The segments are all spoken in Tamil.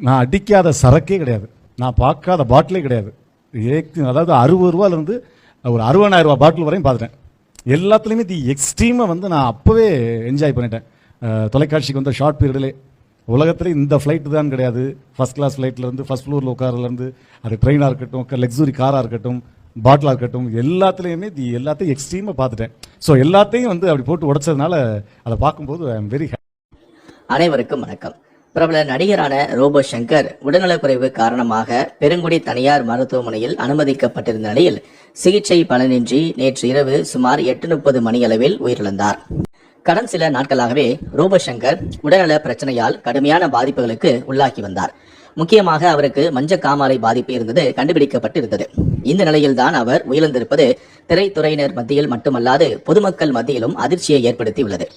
நான் அடிக்காத சரக்கே கிடையாது. நான் பார்க்காத பாட்டிலே கிடையாது. ஏக்- அதாவது அறுபது ரூபாலேருந்து ஒரு அறுபதாயிரம் ரூபா பாட்டில் வரையும் பார்த்துட்டேன். எல்லாத்துலேயுமே தி எக்ஸ்ட்ரீமை வந்து நான் அப்போவே என்ஜாய் பண்ணிட்டேன். தொலைக்காட்சிக்கு வந்த ஷார்ட் பீரியட்லே. உலகத்தில் இந்த ஃப்ளைட்டு தான் கிடையாது. ஃபஸ்ட் கிளாஸ் ஃப்ளைட்லேருந்து ஃபர்ஸ்ட் ஃப்ளோரில் உட்காரலேருந்து அது ட்ரெயினாக இருக்கட்டும் லக்ஸுரி காராக இருக்கட்டும் பாட்டிலாக இருக்கட்டும் எல்லாத்துலேயுமே தி எல்லாத்தையும் எக்ஸ்ட்ரீமாக பார்த்துட்டேன். ஸோ எல்லாத்தையும் வந்து அப்படி போட்டு உடைச்சதுனால அதை பார்க்கும்போது ஐ எம் வெரி அனைவருக்கும் வணக்கம். பிரபல நடிகரான ரோபோ சங்கர் உடல்நலக்குறைவு காரணமாக பெருங்குடி தனியார் மருத்துவமனையில் அனுமதிக்கப்பட்டிருந்த நிலையில் சிகிச்சை பலனின்றி நேற்று இரவு சுமார் எட்டு முப்பது மணியளவில் உயிரிழந்தார். கடந்த சில நாட்களாகவே ரோபோ சங்கர் உடல்நல பிரச்சனையால் கடுமையான பாதிப்புகளுக்கு உள்ளாகி வந்தார். முக்கியமாக அவருக்கு மஞ்ச காமாலை பாதிப்பு இருந்தது கண்டுபிடிக்கப்பட்டு இருந்தது இந்த நிலையில்தான் அவர் உயிரிழந்திருப்பது திரைத்துறையினர் மத்தியில் மட்டுமல்லாது பொதுமக்கள் மத்தியிலும் அதிர்ச்சியை ஏற்படுத்தியுள்ளது.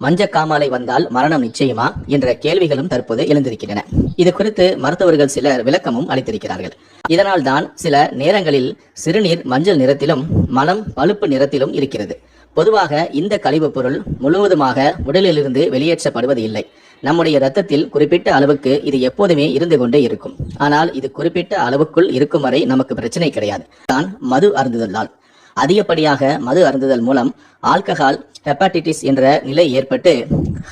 மஞ்ச காமாலை வந்தால் மரணம் நிச்சயமா என்ற கேள்விகளும் தற்போது எழுந்திருக்கின்றன. இது குறித்து மருத்துவர்கள் சிலர் விளக்கமும் அளித்திருக்கிறார்கள். இதனால் தான் சில நேரங்களில் சிறுநீர் மஞ்சள் நிறத்திலும் மலம் பழுப்பு நிறத்திலும் இருக்கிறது. பொதுவாக இந்த கழிவுப் பொருள் முழுவதுமாக உடலிலிருந்து வெளியேற்றப்படுவது இல்லை. நம்முடைய இரத்தத்தில் குறிப்பிட்ட அளவுக்கு இது எப்போதுமே இருந்து கொண்டே இருக்கும். ஆனால் இது குறிப்பிட்ட அளவுக்குள் இருக்கும் வரை நமக்கு பிரச்சனை கிடையாது. தான் மது அருந்துதலால். அதிகப்படியாக மது அருந்துதல் மூலம் ஆல்கஹால் ஹெப்பாட்டிட்டிஸ் என்ற நிலை ஏற்பட்டு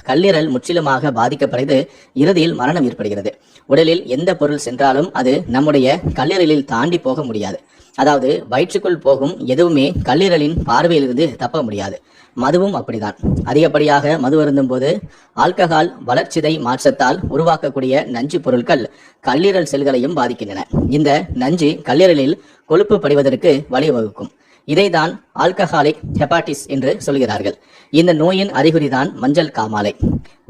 கல்லீரல் முற்றிலுமாக பாதிக்கப்படுது இறுதியில் மரணம் ஏற்படுகிறது. உடலில் எந்த பொருள் சென்றாலும் அது நம்முடைய கல்லீரலில் தாண்டி போக முடியாது. அதாவது வயிற்றுக்குள் போகும் எதுவுமே கல்லீரலின் பார்வையிலிருந்து தப்ப முடியாது. மதுவும் அப்படிதான். அதிகப்படியாக மது அருந்தும் போது ஆல்கஹால் வளர்ச்சிதை மாற்றத்தால் உருவாக்கக்கூடிய நஞ்சு பொருட்கள் கல்லீரல் செல்களையும் பாதிக்கின்றன. இந்த நஞ்சு கல்லீரலில் கொழுப்பு படிவதற்கு வழிவகுக்கும். இதைதான் ஆல்கஹாலிக் ஹெப்பாட்டிஸ் என்று சொல்கிறார்கள். இந்த நோயின் அறிகுறிதான் மஞ்சள் காமாலை.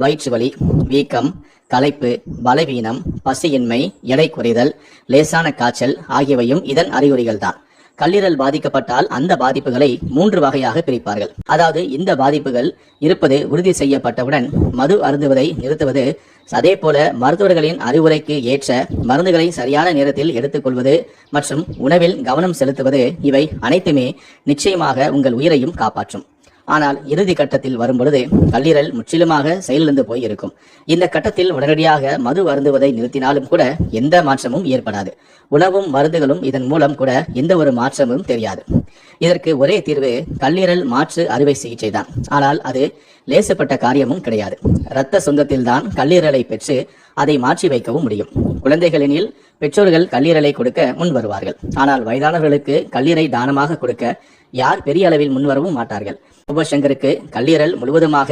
வயிற்று வலி வீக்கம் களைப்பு பலவீனம் பசியின்மை எடை குறைதல் லேசான காய்ச்சல் ஆகியவையும் இதன் அறிகுறிகள் தான் கல்லீரல் பாதிக்கப்பட்டால் அந்த பாதிப்புகளை மூன்று வகையாக பிரிப்பார்கள். அதாவது இந்த பாதிப்புகள் இருப்பது உறுதி செய்யப்பட்டவுடன் மது அருந்துவதை நிறுத்துவது அதே போல மருத்துவர்களின் அறிவுரைக்கு ஏற்ற மருந்துகளை சரியான நேரத்தில் எடுத்துக்கொள்வது மற்றும் உணவில் கவனம் செலுத்துவது இவை அனைத்துமே நிச்சயமாக உங்கள் உயிரையும் காப்பாற்றும். ஆனால் இறுதி கட்டத்தில் வரும்பொழுது கல்லீரல் முற்றிலுமாக செயலிழந்து போய் இருக்கும் இந்த கட்டத்தில் உடனடியாக மது அருந்துவதை நிறுத்தினாலும் கூட எந்த மாற்றமும் ஏற்படாது. உணவும் மருந்துகளும் இதன் மூலம் கூட எந்த ஒரு மாற்றமும் தெரியாது. இதற்கு ஒரே தீர்வு கல்லீரல் மாற்று அறுவை சிகிச்சை தான். ஆனால் அது லேசப்பட்ட காரியமும் கிடையாது. இரத்த சொந்தத்தில் தான் கல்லீரலை பெற்று அதை மாற்றி வைக்கவும் முடியும். குழந்தைகளினில் பெற்றோர்கள் கல்லீரலை கொடுக்க முன் வருவார்கள். ஆனால் வயதானவர்களுக்கு கல்லீரை தானமாக கொடுக்க யார் பெரிய அளவில் முன்வரவும் மாட்டார்கள். உபசங்கருக்கு கல்லீரல் முழுவதுமாக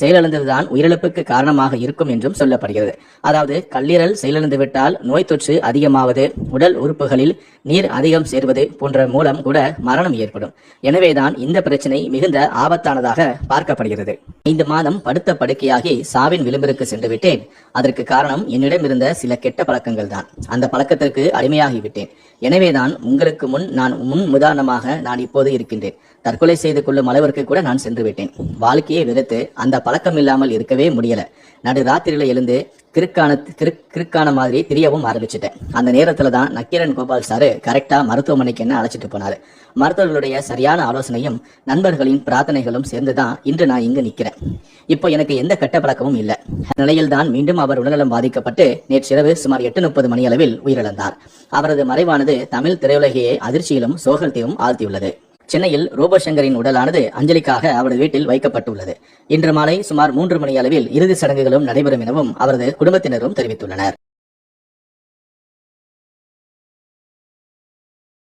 செயலிழந்ததுதான் உயிரிழப்புக்கு காரணமாக இருக்கும் என்றும் சொல்லப்படுகிறது. அதாவது கல்லீரல் செயலிழந்து விட்டால் நோய் தொற்று அதிகமாவது உடல் உறுப்புகளில் நீர் அதிகம் சேர்வது போன்ற மூலம் கூட மரணம் ஏற்படும். எனவேதான் இந்த பிரச்சனை மிகுந்த ஆபத்தானதாக பார்க்கப்படுகிறது. ஐந்து மாதம் படுத்த படுக்கையாகி சாவின் விளிம்பிற்கு சென்று விட்டேன் அதற்கு காரணம் என்னிடம் இருந்த சில கெட்ட பழக்கங்கள் தான் அந்த பழக்கத்திற்கு அடிமையாகிவிட்டேன். எனவேதான் உங்களுக்கு முன் நான் முன் உதாரணமாக நான் இப்போது இருக்கின்றேன். தற்கொலை செய்து கொள்ளும் அளவிற்கு கூட நான் சென்று விட்டேன். வாழ்க்கையை வெறுத்து அந்த பழக்கம் இல்லாமல் இருக்கவே முடியல. நடு ராத்திரியில எழுந்து கிறுக்கான கிறு கிறுக்கான மாதிரி தெரியவும் ஆரம்பிச்சிட்டேன். அந்த நேரத்துல தான் நக்கீரன் கோபால் சாரு கரெக்டா மருத்துவமனைக்கு என்ன அழைச்சிட்டு போனாரு. மருத்துவர்களுடைய சரியான ஆலோசனையும் நண்பர்களின் பிரார்த்தனைகளும் சேர்ந்துதான் இன்று நான் இங்கு நிக்கிறேன் இப்போ எனக்கு எந்த கெட்ட பழக்கமும் இல்லை. நிலையில் தான் மீண்டும் அவர் உடல்நலம் பாதிக்கப்பட்டு நேற்றிரவு சுமார் எட்டு முப்பது மணி அளவில் உயிரிழந்தார். அவரது மறைவானது தமிழ் திரையுலகையே அதிர்ச்சியிலும் சோகத்தையும் ஆழ்த்தியுள்ளது. சென்னையில் ரோபோசங்கரின் உடலானது அஞ்சலிக்காக அவரது வீட்டில் வைக்கப்பட்டுள்ளது. இன்று மாலை சுமார் மூன்று மணி அளவில் இறுதி சடங்குகளும் நடைபெறும் எனவும் அவரது குடும்பத்தினரும் தெரிவித்துள்ளனர்.